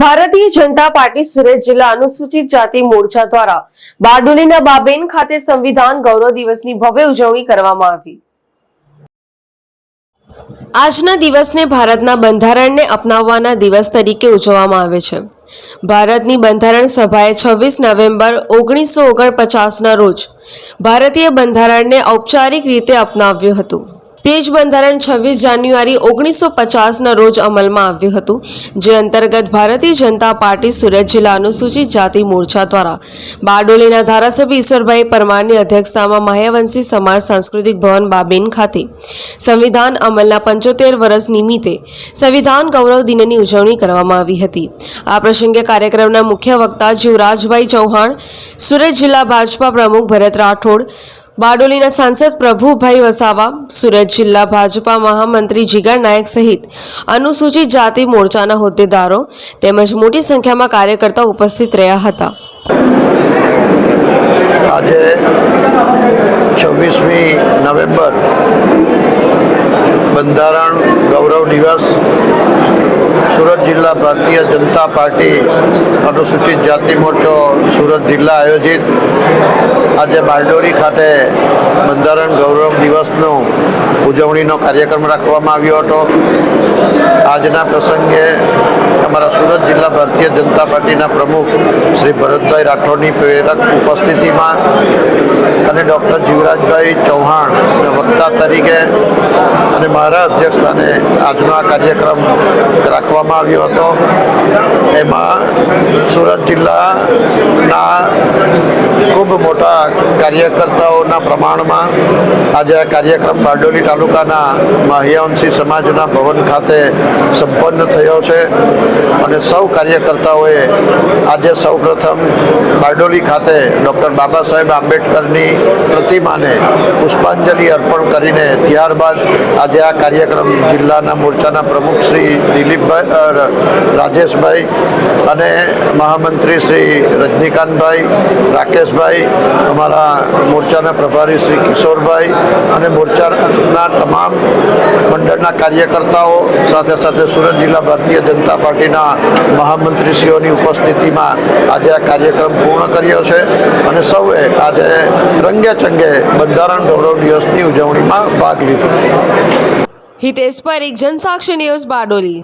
Bharatiya Janata party Surat જિલ્લા અનુસૂચિત જાતિ મોરચા દ્વારા બારડોલીના બાબેન ખાતે સંવિધાન ગૌરવ દિવસની ભવ્ય ઉજવણી કરવામાં આવી. આજના દિવસને ભારતના બંધારણને અપનાવવાના દિવસ તરીકે ઉજવવામાં આવે છે. ભારતની બંધારણ સભાએ છવ્વીસ નવેમ્બર ઓગણીસો ઓગણપચાસના રોજ ભારતીય બંધારણને ઔપચારિક રીતે અપનાવ્યું હતું. તે જ બંધારણ છવ્વીસ જાન્યુઆરી ઓગણીસો પચાસના રોજ અમલમાં આવ્યું હતું, જે અંતર્ગત ભારતીય જનતા પાર્ટી સુરત જિલ્લા અનુસૂચિત જાતિ મોરચા દ્વારા બારડોલીના ધારાસભ્ય ઈશ્વરભાઈ પરમારની અધ્યક્ષતામાં માયાવંશી સમાજ સાંસ્કૃતિક ભવન બાબેન ખાતે સંવિધાન અમલના પંચોતેર વર્ષ નિમિત્તે સંવિધાન ગૌરવ દિનની ઉજવણી કરવામાં આવી હતી. આ પ્રસંગે કાર્યક્રમના મુખ્ય વક્તા જીવરાજભાઈ ચૌહાણ, સુરત જિલ્લા ભાજપા પ્રમુખ ભરત રાઠોડ બારડોલીના સાંસદ પ્રભુભાઈ વસાવા, સુરત જિલ્લા ભાજપા મહામંત્રી જીગર નાયક સહિત અનુસૂચિત જાતિ મોરચાના હોદ્દેદારો તેમજ મોટી સંખ્યામાં કાર્યકર્તા ઉપસ્થિત રહ્યા હતા. આજે છવ્વીસમી નવેમ્બર બંધારણ ગૌરવ દિવસ સુરત જિલ્લા ભારતીય જનતા પાર્ટી અનુસૂચિત જાતિ મોરચો સુરત જિલ્લા આયોજિત આજે બારડોરી ખાતે બંધારણ ગૌરવ દિવસનો ઉજવણીનો કાર્યક્રમ રાખવામાં આવ્યો હતો. આજના પ્રસંગે અમારા સુરત જિલ્લા ભારતીય જનતા પાર્ટીના પ્રમુખ શ્રી ભરતભાઈ રાઠોડની પ્રેરક ઉપસ્થિતિમાં અને ડૉક્ટર જીવરાજભાઈ ચૌહાણ વક્તા તરીકે અને મારા અધ્યક્ષસ્થાને આજનો આ કાર્યક્રમ રાખવામાં આવ્યો હતો. એમાં સુરત જિલ્લાના ખૂબ મોટા કાર્યકર્તાઓના પ્રમાણમાં આજે આ કાર્યક્રમ બારડોલી તાલુકાના માહ્યવંશી સમાજના ભવન ખાતે સંપન્ન થયો છે અને સૌ કાર્યકર્તાઓએ આજે સૌપ્રથમ બારડોલી ખાતે ડૉક્ટર બાબા સાહેબ આંબેડકરની પ્રતિમાને પુષ્પાંજલિ અર્પણ કરીને ત્યારબાદ આજે આ કાર્યક્રમ જિલ્લાના મોરચાના પ્રમુખ શ્રી દિલીપભાઈ રાજેશભાઈ અને મહામંત્રી શ્રી રજનીકાંતભાઈ, રાકેશભાઈ અમારા મોરચાના પ્રભારી શ્રી કિશોરભાઈ અને મોરચાના તમામ મંડળના કાર્યકર્તાઓ, સાથે સાથે સુરત જિલ્લા ભારતીય જનતા પાર્ટીના મહામંત્રીશ્રીઓની ઉપસ્થિતિમાં આજે આ કાર્યક્રમ પૂર્ણ કર્યો છે અને સૌએ આજે રંગે ચંગે બંધારણ ગૌરવ દિવસની ઉજવણીમાં ભાગ લીધો હિતેશ પરીખ, જનસાક્ષી ન્યૂઝ બારડોલી.